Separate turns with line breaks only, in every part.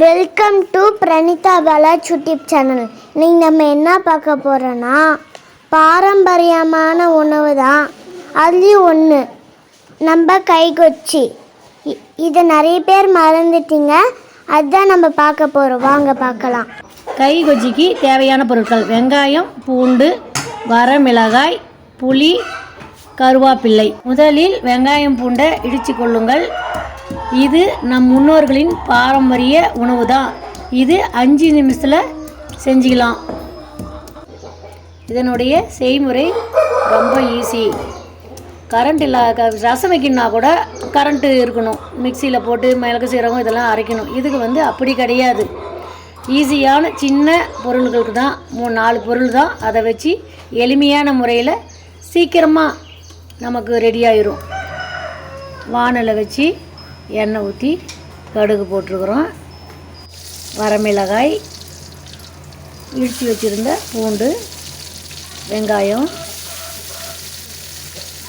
Welcome to Pranitha Balaj YouTube channel இன்னைக்கு நம்ம என்ன பார்க்க போகிறோன்னா பாரம்பரியமான உணவு தான். அதுலேயும் ஒன்று நம்ம கைகொச்சி. இதை நிறைய பேர் மறந்துட்டீங்க. அதுதான் நம்ம பார்க்க போகிறோம் வாங்க பார்க்கலாம்.
கை தேவையான பொருட்கள் வெங்காயம் பூண்டு வரமிளகாய் புளி கருவாப்பிள்ளை. முதலில் வெங்காயம் பூண்டை இடித்து கொள்ளுங்கள். இது நம் முன்னோர்களின் பாரம்பரிய உணவு தான் இது அஞ்சு நிமிஷத்தில் செஞ்சுக்கலாம். இதனுடைய செய்முறை ரொம்ப ஈஸி கரண்ட் இல்லா ரசம் வைக்கணும்னா கூட கரண்ட்டு இருக்கணும். மிக்சியில் போட்டு மிளகு சீரகம் இதெல்லாம் அரைக்கணும். இதுக்கு வந்து அப்படி கிடையாது. ஈஸியான சின்ன பொருள்களுக்கு தான் மூணு நாலு பொருள் தான் அதை வச்சு எளிமையான முறையில் சீக்கிரமாக நமக்கு ரெடி ஆயிரும். வானலை வச்சு எண்ணெய் ஊற்றி கடுகு போட்டிருக்கிறோம். வரமிளகாய் இடித்து வச்சுருந்த பூண்டு வெங்காயம்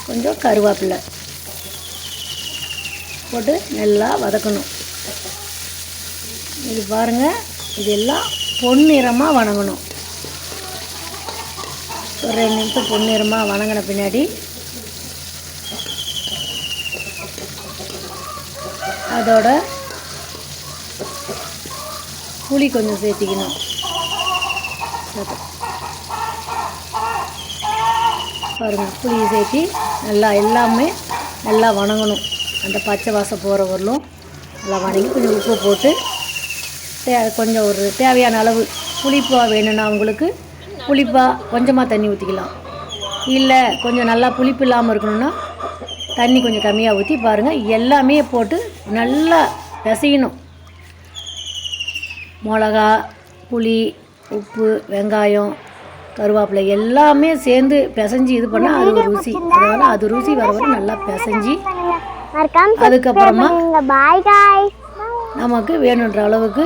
கொஞ்சம் கருவேப்பிலை போட்டு நல்லா வதக்கணும். இது பாருங்கள் இதெல்லாம் பொன்னிறமாக வணங்கணும். ஒரு ரெண்டு நிமிஷம் பொன்னிறமாக வணங்கின பின்னாடி அதோட புளி கொஞ்சம் சேர்த்திக்கணும். பாருங்கள் புளியை சேர்த்தி நல்லா எல்லாமே நல்லா வணங்கணும். அந்த பச்சை வாசம் போகிற வரலும் நல்லா வணங்கி கொஞ்சம் உப்பு போட்டு தே கொஞ்சம் ஒரு தேவையான அளவு புளிப்பாக வேணும்னா உங்களுக்கு புளிப்பாக கொஞ்சமாக தண்ணி ஊற்றிக்கலாம் இல்லை கொஞ்சம் நல்லா புளிப்பு இல்லாமல் இருக்கணும்னா தண்ணி கொஞ்சம் கம்மியாக ஊற்றி பாருங்கள் எல்லாமே போட்டு நல்லா பிசையணும். மிளகா புளி உப்பு வெங்காயம் கருவேப்பிலை எல்லாமே சேர்ந்து பிசைஞ்சு இது பண்ணால் அது ஒரு ருசி. அதனால் அது ருசி வர வரை நல்லா பிசைஞ்சு அதுக்கப்புறமா நமக்கு வேணுன்ற அளவுக்கு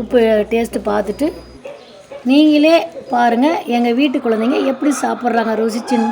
உப்பு டேஸ்ட்டு பார்த்துட்டு நீங்களே பாருங்கள் எங்கள் வீட்டு குழந்தைங்க எப்படி சாப்பிட்றாங்க ருசிச்சுன்னு.